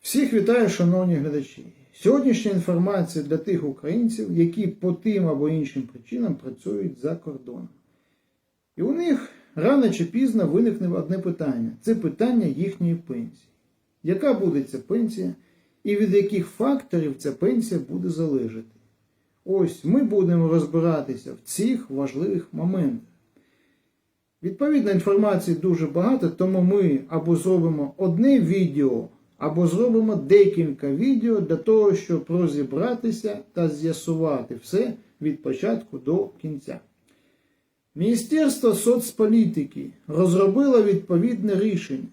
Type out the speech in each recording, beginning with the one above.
Всіх вітаю, шановні глядачі. Сьогоднішня інформація для тих українців, які по тим або іншим причинам працюють за кордоном. І у них рано чи пізно виникне одне питання: це питання їхньої пенсії. Яка буде ця пенсія і від яких факторів ця пенсія буде залежати? Ось ми будемо розбиратися в цих важливих моментах. Відповідно, інформації дуже багато, тому ми або зробимо одне відео, або зробимо декілька відео для того, щоб розібратися та з'ясувати все від початку до кінця. Міністерство соцполітики розробило відповідне рішення,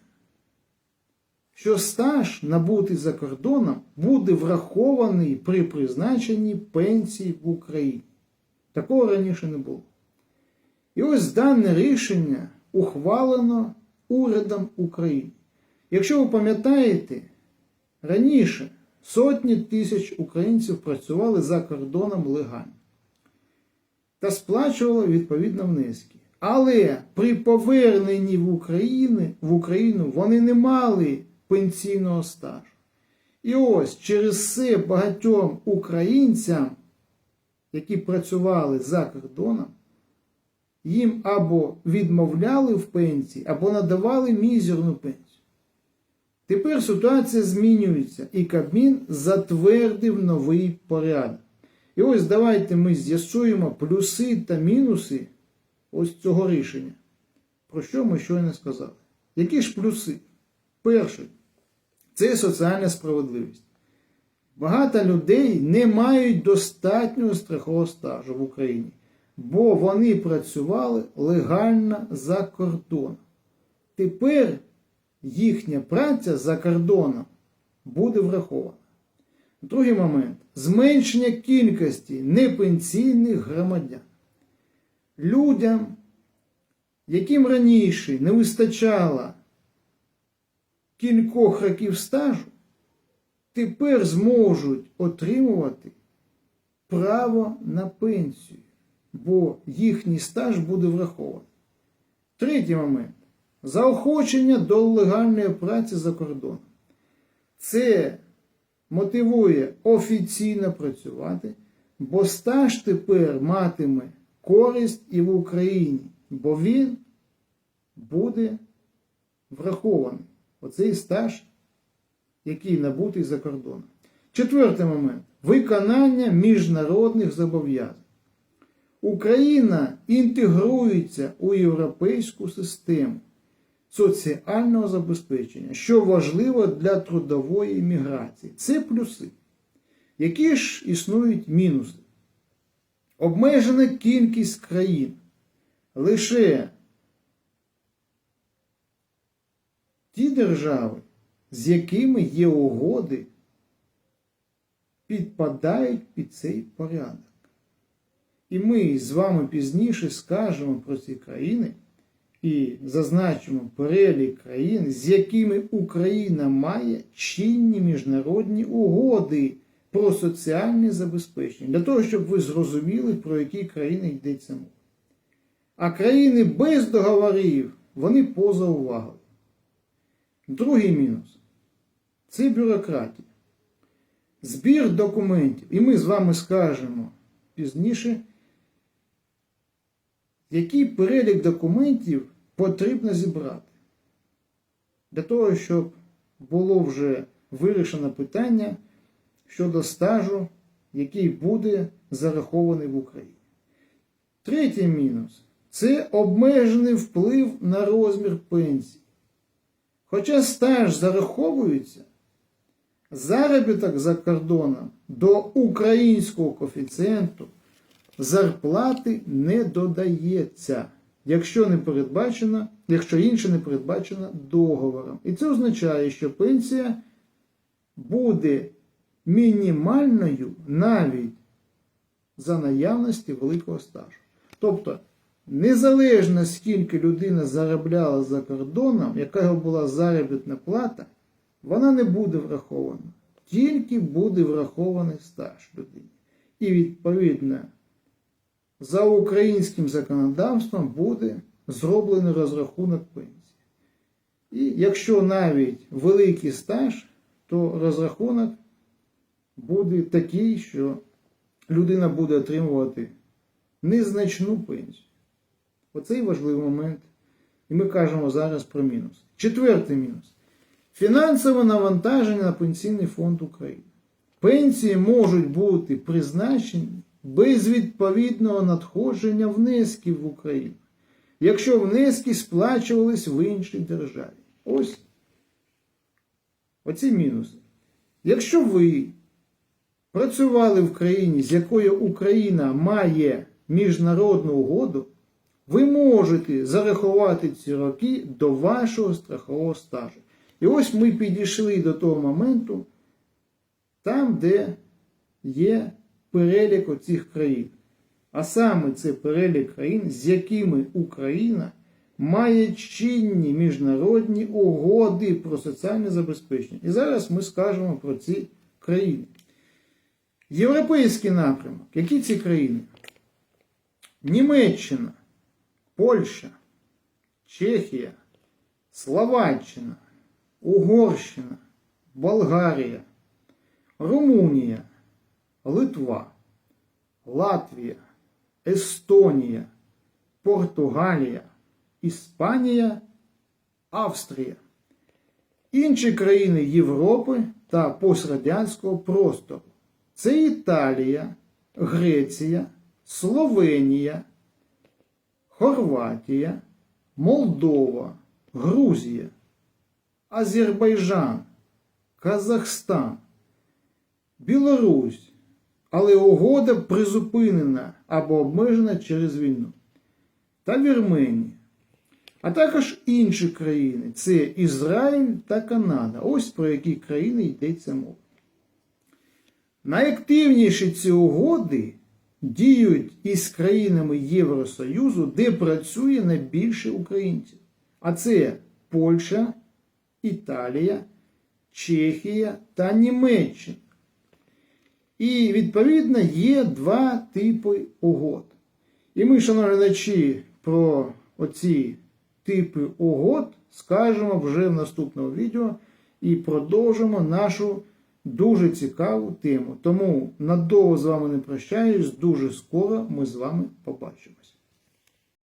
що стаж набутий за кордоном буде врахований при призначенні пенсії в Україні. Такого раніше не було. І ось дане рішення ухвалено урядом України. Якщо ви пам'ятаєте, раніше сотні тисяч українців працювали за кордоном легально та сплачували відповідно внески. Але при поверненні в Україну, в Україну вони не мали пенсійного стажу. І ось через це багатьом українцям, які працювали за кордоном, їм або відмовляли в пенсії, або надавали мізерну пенсію. Тепер ситуація змінюється, і Кабмін затвердив новий порядок. І ось давайте ми з'ясуємо плюси та мінуси ось цього рішення. Про що ми щойно сказали? Які ж плюси? Перший це соціальна справедливість. Багато людей не мають достатнього страхового стажу в Україні, бо вони працювали легально за кордоном. Тепер їхня праця за кордоном буде врахована. Другий момент зменшення кількості непенсійних громадян. Людям, яким раніше не вистачало кількох років стажу, тепер зможуть отримувати право на пенсію, бо їхній стаж буде врахований. Третій момент заохочення до легальної праці за кордоном. Це мотивує офіційно працювати, бо стаж тепер матиме користь і в Україні, бо він буде врахований. Оцей стаж, який набутий за кордоном. Четвертий момент виконання міжнародних зобов'язань. Україна інтегрується у європейську систему соціального забезпечення, що важливо для трудової міграції. Це плюси. Які ж існують мінуси? Обмежена кількість країн. Лише ті держави, з якими є угоди, підпадають під цей порядок. І ми з вами пізніше скажемо про ці країни і зазначимо перелік країн, з якими Україна має чинні міжнародні угоди про соціальне забезпечення, для того, щоб ви зрозуміли, про які країни йдеться мова. А країни без договорів, вони поза увагою. Другий мінус це бюрократія. Збір документів. І ми з вами скажемо пізніше, який перелік документів потрібно зібрати. Для того, щоб було вже вирішено питання щодо стажу, який буде зарахований в Україні. Третій мінус це обмежений вплив на розмір пенсії. Хоча стаж зараховується, заробіток за кордоном до українського коефіцієнту зарплати не додається, якщо не передбачено, якщо інше не передбачено договором. І це означає, що пенсія буде мінімальною навіть за наявності великого стажу. Тобто, незалежно скільки людина заробляла за кордоном, яка його була заробітна плата, вона не буде врахована. Тільки буде врахований стаж людини. І відповідно за українським законодавством буде зроблений розрахунок пенсії. І якщо навіть великий стаж, то розрахунок буде такий, що людина буде отримувати незначну пенсію. Оцей важливий момент. І ми кажемо зараз про мінус. Четвертий мінус. Фінансове навантаження на Пенсійний фонд України. Пенсії можуть бути призначені без відповідного надходження внесків в Україну, якщо внески сплачувались в іншій державі. Ось оці мінуси. Якщо ви працювали в країні, з якою Україна має міжнародну угоду, ви можете зарахувати ці роки до вашого страхового стажу. І ось ми підійшли до того моменту, там, де є перелік оцих країн. А саме це перелік країн, з якими Україна має чинні міжнародні угоди про соціальне забезпечення. І зараз ми скажемо про ці країни. Європейський напрямок. Які ці країни? Німеччина, Польща, Чехія, Словаччина, Угорщина, Болгарія, Румунія, Литва, Латвія, Естонія, Португалія, Іспанія, Австрія. Інші країни Європи та пострадянського простору. Це Італія, Греція, Словенія, Хорватія, Молдова, Грузія, Азербайджан, Казахстан, Білорусь, але угода призупинена або обмежена через війну, та Вірменія, а також інші країни це Ізраїль та Канада. Ось про які країни йдеться мова. Найактивніші ці угоди діють із країнами Євросоюзу, де працює найбільше українців. А це Польща, Італія, Чехія та Німеччина. І відповідно є два типи угод. І ми, шановні глядачі, про оці типи угод скажемо вже в наступному відео і продовжимо нашу дуже цікаву тему. Тому надовго з вами не прощаюсь, дуже скоро ми з вами побачимось.